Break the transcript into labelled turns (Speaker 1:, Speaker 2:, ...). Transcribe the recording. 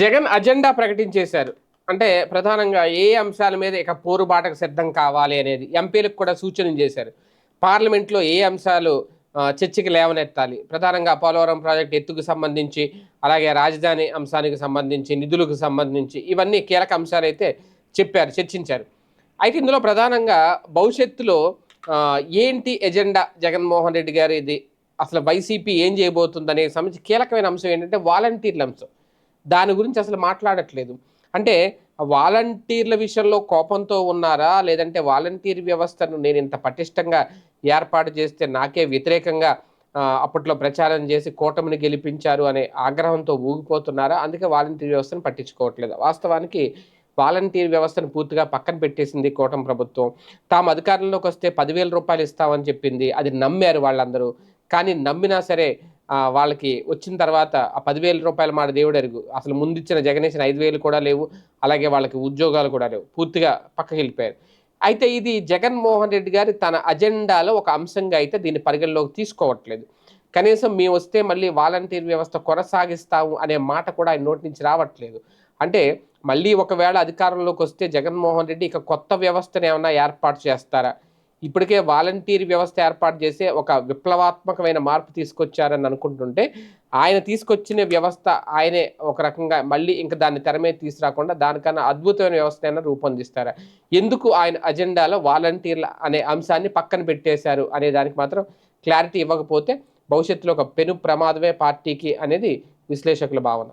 Speaker 1: Jagan agenda ప్రకటించేశారు. అంటే ప్రధానంగా ఏ అంశాల మీద ఇక పోరుబాటకు సిద్ధం కావాలి అనేది ఎంపీలకు కూడా సూచన చేశారు. పార్లమెంట్లో ఏ అంశాలు చర్చకి లేవనెత్తాలి? ప్రధానంగా పోలవరం ప్రాజెక్టు ఎత్తుకు సంబంధించి అలాగే రాజధాని అంశానికి సంబంధించి నిధులకు సంబంధించి ఇవన్నీ కీలక అంశాలు అయితే చెప్పారు చర్చించారు. అయితే ఇందులో ప్రధానంగా భవిష్యత్తులో ఏంటి ఎజెండా జగన్మోహన్ రెడ్డి గారు ఇది అసలు వైసీపీ ఏం చేయబోతుంది అనే సంబంధించి కీలకమైన అంశం ఏంటంటే వాలంటీర్ల అంశం. దాని గురించి అసలు మాట్లాడట్లేదు. అంటే వాలంటీర్ల విషయంలో కోపంతో ఉన్నారా? లేదంటే వాలంటీర్ వ్యవస్థను నేను ఇంత పటిష్టంగా ఏర్పాటు చేస్తే నాకే వ్యతిరేకంగా అప్పట్లో ప్రచారం చేసి కూటమిని గెలిపించారు అనే ఆగ్రహంతో ఊగిపోతున్నారా? అందుకే వాలంటీర్ వ్యవస్థను పట్టించుకోవట్లేదు. వాస్తవానికి వాలంటీర్ వ్యవస్థను పూర్తిగా పక్కన పెట్టేసింది కూటమి ప్రభుత్వం. తాము అధికారంలోకి వస్తే పదివేల రూపాయలు ఇస్తామని చెప్పింది. అది నమ్మారు వాళ్ళందరూ. కానీ నమ్మినా సరే వాళ్ళకి వచ్చిన తర్వాత ఆ పదివేల రూపాయలు మాట దేవుడు ఎరుగు అసలు ముందిచ్చిన జగనేసిన ఐదు వేలు కూడా లేవు అలాగే వాళ్ళకి ఉద్యోగాలు కూడా లేవు. పూర్తిగా పక్కకి వెళ్ళిపోయారు. అయితే ఇది జగన్మోహన్ రెడ్డి గారి తన అజెండాలో ఒక అంశంగా అయితే దీన్ని పరిగణలోకి తీసుకోవట్లేదు. కనీసం మేము వస్తే మళ్ళీ వాలంటీర్ వ్యవస్థ కొనసాగిస్తాము అనే మాట కూడా ఆయన నోటి నుంచి రావట్లేదు. అంటే మళ్ళీ ఒకవేళ అధికారంలోకి వస్తే జగన్మోహన్ రెడ్డి ఇక కొత్త వ్యవస్థను ఏమైనా ఏర్పాటు చేస్తారా? ఇప్పటికే వాలంటీర్ వ్యవస్థ ఏర్పాటు చేసే ఒక విప్లవాత్మకమైన మార్పు తీసుకొచ్చారని అనుకుంటుంటే ఆయన తీసుకొచ్చిన వ్యవస్థ ఆయనే ఒక రకంగా మళ్ళీ ఇంకా దాన్ని తెర మీద తీసుకురాకుండా దానికన్నా అద్భుతమైన వ్యవస్థ అయినా రూపొందిస్తారా? ఎందుకు ఆయన అజెండాలో వాలంటీర్ల అనే అంశాన్ని పక్కన పెట్టేశారు అనే దానికి మాత్రం క్లారిటీ ఇవ్వకపోతే భవిష్యత్తులో ఒక పెను ప్రమాదమే పార్టీకి అనేది విశ్లేషకుల భావన.